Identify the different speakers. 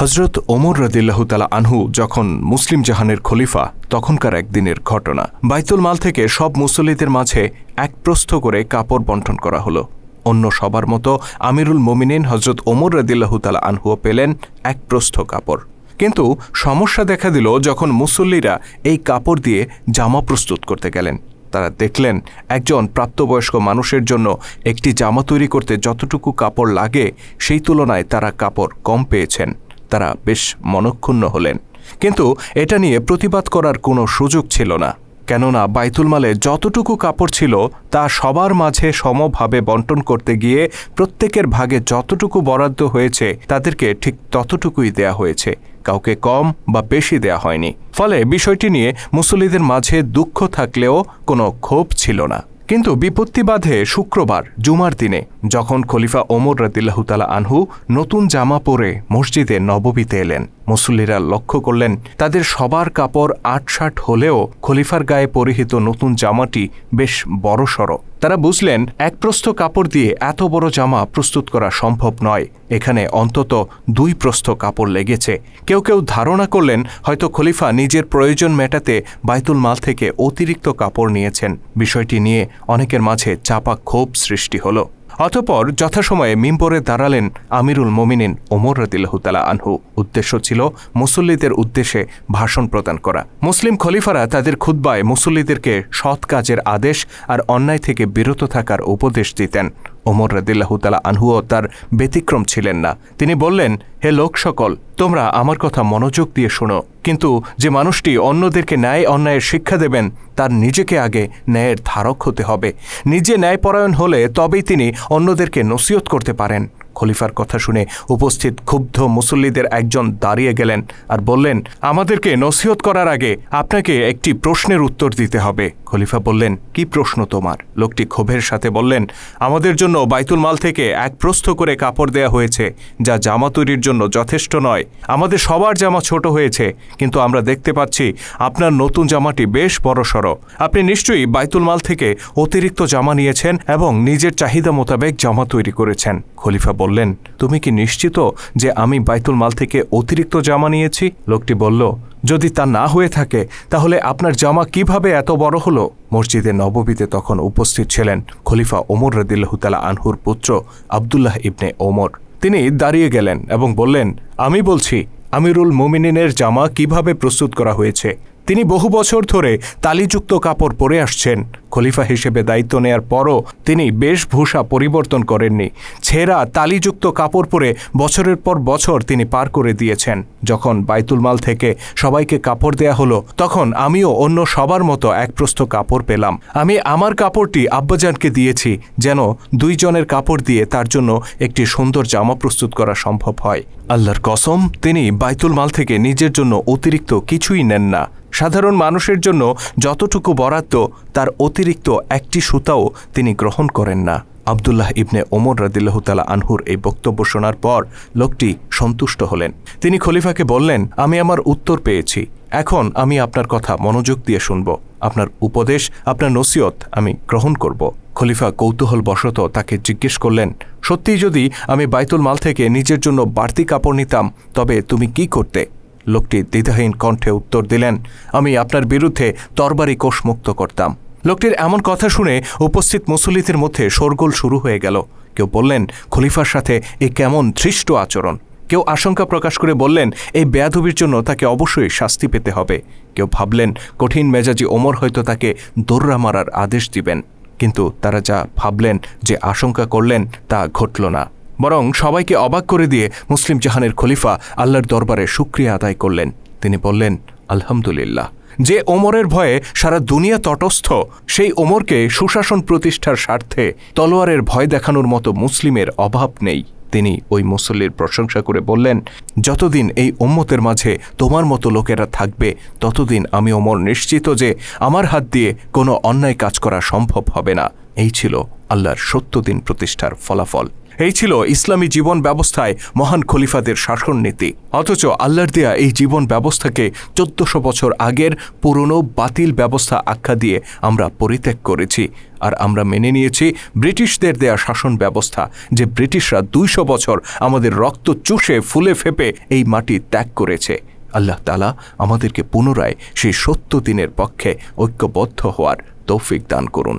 Speaker 1: হজরত ওমর রদিল্লাহ তালা আনহু যখন মুসলিম জাহানের খলিফা, তখনকার একদিনের ঘটনা। বাইতুল মাল থেকে সব মুসল্লিদের মাঝে এক প্রস্থ করে কাপড় বন্টন করা হলো। অন্য সবার মতো আমিরুল মোমিনিন হজরত ওমর রদিল্লাহ তালা আনহুও পেলেন এক প্রস্থ কাপড়। কিন্তু সমস্যা দেখা দিল যখন মুসল্লিরা এই কাপড় দিয়ে জামা প্রস্তুত করতে গেলেন। তারা দেখলেন একজন প্রাপ্তবয়স্ক মানুষের জন্য একটি জামা তৈরি করতে যতটুকু কাপড় লাগে, সেই তুলনায় তারা কাপড় কম পেয়েছেন। তারা বেশ মনক্ষুণ্ণ হলেন। কিন্তু এটা নিয়ে প্রতিবাদ করার কোনো সুযোগ ছিল না। কেননা বাইতুল মালে যতটুকু কাপড় ছিল, তা সবার মাঝে সমভাবে বন্টন করতে গিয়ে প্রত্যেকের ভাগে যতটুকু বরাদ্দ হয়েছে, তাদেরকে ঠিক ততটুকুই দেয়া হয়েছে। কাউকে কম বা বেশি দেয়া হয়নি। ফলে বিষয়টি নিয়ে মুসল্লিদের মাঝে দুঃখ থাকলেও কোনো ক্ষোভ ছিল না। কিন্তু বিপত্তি বাধে শুক্রবার, জুমার দিনে, যখন খলিফা ওমর রদিল্লাহতালা আনহু নতুন জামা পরে মসজিদে নববীতে এলেন। মুসল্লিরা লক্ষ্য করলেন, তাদের সবার কাপড় আটষাট হলেও খলিফার গায়ে পরিহিত নতুন জামাটি বেশ বড়সড়। তারা বুঝলেন এক প্রস্থ কাপড় দিয়ে এত বড় জামা প্রস্তুত করা সম্ভব নয়। এখানে অন্তত দুই প্রস্থ কাপড় লেগেছে। কেউ কেউ ধারণা করলেন, হয়তো খলিফা নিজের প্রয়োজন মেটাতে বাইতুল মাল থেকে অতিরিক্ত কাপড় নিয়েছেন। বিষয়টি নিয়ে অনেকের মাঝে চাপা ক্ষোভ সৃষ্টি হলো। অতপর যথাসময়ে মিম্বরে দাঁড়ালেন আমিরুল মোমিনিন ওমর রদিল্লাহতালা আনহু। উদ্দেশ্য ছিল মুসল্লিদের উদ্দেশ্যে ভাষণ প্রদান করা। মুসলিম খলিফারা তাদের খুদ্বায় মুসল্লিদেরকে সৎ কাজের আদেশ আর অন্যায় থেকে বিরত থাকার উপদেশ দিতেন। ওমর রদিল্লাহ তালা আনহুও তার ব্যতিক্রম ছিলেন না। তিনি বললেন, হে লোক সকল, তোমরা আমার কথা মনোযোগ দিয়ে শোনো। কিন্তু যে মানুষটি অন্যদেরকে ন্যায় অন্যায়ের শিক্ষা দেবেন, তার নিজেকে আগে ন্যায়ের ধারক হতে হবে। নিজে ন্যায়পরায়ণ হলে তবেই তিনি অন্যদেরকে নসিহত করতে পারেন। খলিফার কথা শুনে উপস্থিত ক্ষুব্ধ মুসল্লিদের একজন দাঁড়িয়ে গেলেন আর বললেন, আমাদেরকে নসিহত করার আগে আপনাকে একটি প্রশ্নের উত্তর দিতে হবে। খলিফা বললেন, কি প্রশ্ন তোমার? লোকটি ক্ষোভের সাথে বললেন, আমাদের জন্য বাইতুল মাল থেকে এক প্রস্থ করে কাপড় দেয়া হয়েছে, যা জামা তৈরির জন্য যথেষ্ট নয়। আমাদের সবার জামা ছোট হয়েছে, কিন্তু আমরা দেখতে পাচ্ছি আপনার নতুন জামাটি বেশ বড়সড়। আপনি নিশ্চয়ই বাইতুল মাল থেকে অতিরিক্ত জামা নিয়েছেন এবং নিজের চাহিদা মোতাবেক জামা তৈরি করেছেন। খলিফা বললেন তুমি কি নিশ্চিত যে আমি বাইতুল মাল থেকে অতিরিক্ত জামা নিয়েছি? লোকটি বলল, যদি তা না হয়ে থাকে, তাহলে আপনার জামা কীভাবে এত বড় হলো? মসজিদে নববীতে তখন উপস্থিত ছিলেন খলিফা ওমর রদিল্লাহতালা আনহুর পুত্র আবদুল্লাহ ইবনে ওমর। তিনি দাঁড়িয়ে গেলেন এবং বললেন, আমি বলছি, আমিরুল মোমিনিনের জামা কীভাবে প্রস্তুত করা হয়েছে? তিনি বহু বছর ধরে তালিযুক্ত কাপড় পরে আসছেন। খলিফা হিসেবে দায়িত্ব নেয়ার পরও তিনি বেশভূষা পরিবর্তন করেননি। ছেঁড়া, তালিযুক্ত কাপড় পরে বছরের পর বছর তিনি পার করে দিয়েছেন। যখন বাইতুল মাল থেকে সবাইকে কাপড় দেয়া হলো, তখন আমিও অন্য সবার মতো এক প্রস্থ কাপড় পেলাম। আমি আমার কাপড়টি আব্বাজানকে দিয়েছি, যেন দুইজনের কাপড় দিয়ে তার জন্য একটি সুন্দর জামা প্রস্তুত করা সম্ভব হয়। আল্লাহর কসম, তিনি বাইতুল মাল থেকে নিজের জন্য অতিরিক্ত কিছুই নেন না। সাধারণ মানুষের জন্য যতটুকু বরাদ্দ, তার অতিরিক্ত একটি সুতাও তিনি গ্রহণ করেন না। আবদুল্লাহ ইবনে ওমর রাদিল্লাহতালা আনহুর এই বক্তব্য শোনার পর লোকটি সন্তুষ্ট হলেন। তিনি খলিফাকে বললেন, আমি আমার উত্তর পেয়েছি। এখন আমি আপনার কথা মনোযোগ দিয়ে শুনব। আপনার উপদেশ, আপনার নসিয়ত আমি গ্রহণ করব। খলিফা কৌতূহল বশত তাকে জিজ্ঞেস করলেন, সত্যিই যদি আমি বাইতুল মাল থেকে নিজের জন্য বাড়তি কাপড় নিতাম, তবে তুমি কি করতে? লোকটি দ্বিধাহীন কণ্ঠে উত্তর দিলেন, আমি আপনার বিরুদ্ধে তরবারি কোষমুক্ত করতাম। লোকটির এমন কথা শুনে উপস্থিত মুসল্লিদের মধ্যে শোরগোল শুরু হয়ে গেল। কেউ বললেন, খলিফার সাথে এ কেমন ধৃষ্ট আচরণ। কেউ আশঙ্কা প্রকাশ করে বললেন, এই বেয়াদবির জন্য তাকে অবশ্যই শাস্তি পেতে হবে। কেউ ভাবলেন, কঠিন মেজাজি ওমর হয়তো তাকে দৌড়া মারার আদেশ দিবেন। কিন্তু তারা যা ভাবলেন, যে আশঙ্কা করলেন, তা ঘটল না। বরং সবাইকে অবাক করে দিয়ে মুসলিম জাহানের খলিফা আল্লাহর দরবারে সুক্রিয়া আদায় করলেন। তিনি বললেন, আলহামদুলিল্লাহ। যে ওমরের ভয়ে সারা দুনিয়া তটস্থ, সেই ওমরকে সুশাসন প্রতিষ্ঠার স্বার্থে তলোয়ারের ভয় দেখানোর মতো মুসলিমের অভাব নেই। তিনি ওই মুসল্লির প্রশংসা করে বললেন, যতদিন এই উম্মতের মাঝে তোমার মতো লোকেরা থাকবে, ততদিন আমি ওমর নিশ্চিত যে আমার হাত দিয়ে কোনো অন্যায় কাজ করা সম্ভব হবে না। এই ছিল আল্লাহর সত্য দিন প্রতিষ্ঠার ফলাফল। এই ছিল ইসলামী জীবন ব্যবস্থায় মহান খলিফাদের শাসন নীতি। অথচ আল্লাহর দেয়া এই জীবন ব্যবস্থাকে চোদ্দশো বছর আগের পুরনো বাতিল ব্যবস্থা আখ্যা দিয়ে আমরা পরিত্যাগ করেছি। আর আমরা মেনে নিয়েছি ব্রিটিশদের দেয়া শাসন ব্যবস্থা, যে ব্রিটিশরা দুইশো বছর আমাদের রক্ত চুষে, ফুলে ফেপে এই মাটি ত্যাগ করেছে। আল্লাহ তালা আমাদেরকে পুনরায় সেই সত্য দিনের পক্ষে ঐক্যবদ্ধ হওয়ার তৌফিক দান করুন।